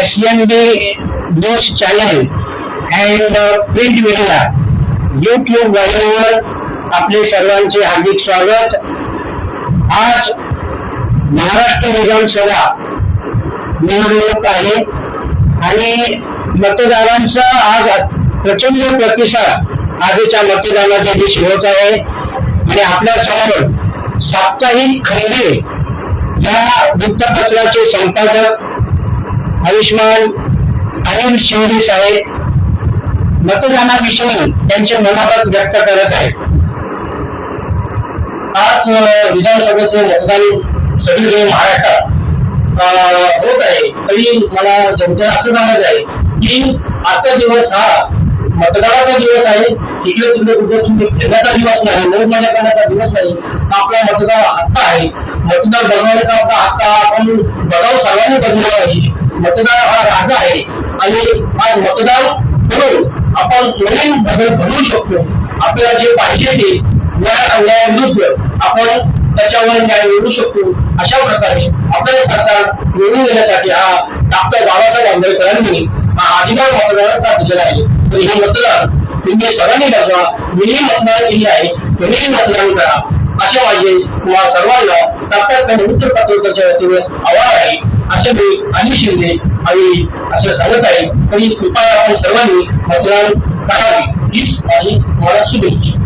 S N news channel and print media YouTube वाहिनीवर आपले सर्वांचे हार्दिक स्वागत. आज महाराष्ट्र विधानसभा निवडणूक आहे आणि मतदारांचा आज प्रचंड प्रतिसाद आजच्या मतदानाच्या दिवशी होत आहे. आणि आपल्यासमोर साप्ताहिक खंडे या वृत्तपत्राचे संपादक आयुष्मान अनिल शिंदे साहेब मतदानाविषयी त्यांचे मनोगत व्यक्त करत आहेत. आज विधानसभेचे मतदान सगळीकडे महाराष्ट्रात होत आहे. तरी मला जमतं असं सांगत आहे की आजचा दिवस हा मतदानाचा दिवस आहे. इकडे तिकडे कुठे तुमचे फिरण्याचा दिवस नाही नवीन मजा करण्याचा दिवस नाही. आपला मतदान हक्क आहे. मतदार बघण्याचा आपला हक्क आपण बघाव सर्वांनी बघितला पाहिजे. मतदार हा राजा आहे. आणि हा मतदान करून आपण नवीन बदल घडवू शकतो. आपल्याला जे पाहिजे ते न्याय अन्यायाविरुद्ध आपण त्याच्यावर न्याय मिळवू शकतो. अशा प्रकारे आपल्याला सरकार मिळवून देण्यासाठी हा डॉक्टर बाबासाहेब आंबेडकरांनी हा अधिकार मतदारांचा दिलेला आहे. तर हे मतदान तुम्ही सर्वांनी बघा. मीही मतदान केली आहे? तुम्ही मतदान करा. असे माझे तुम्हाला सर्वांना सातत्याने मित्र पत्रकाच्या वतीने आव्हान आहे. असे मी आणि शिंदे आणि असे सांगत आहे. तरी कृपया आपण सर्वांनी मतदान करावे. हीच माझी तुम्हाला शुभेच्छा.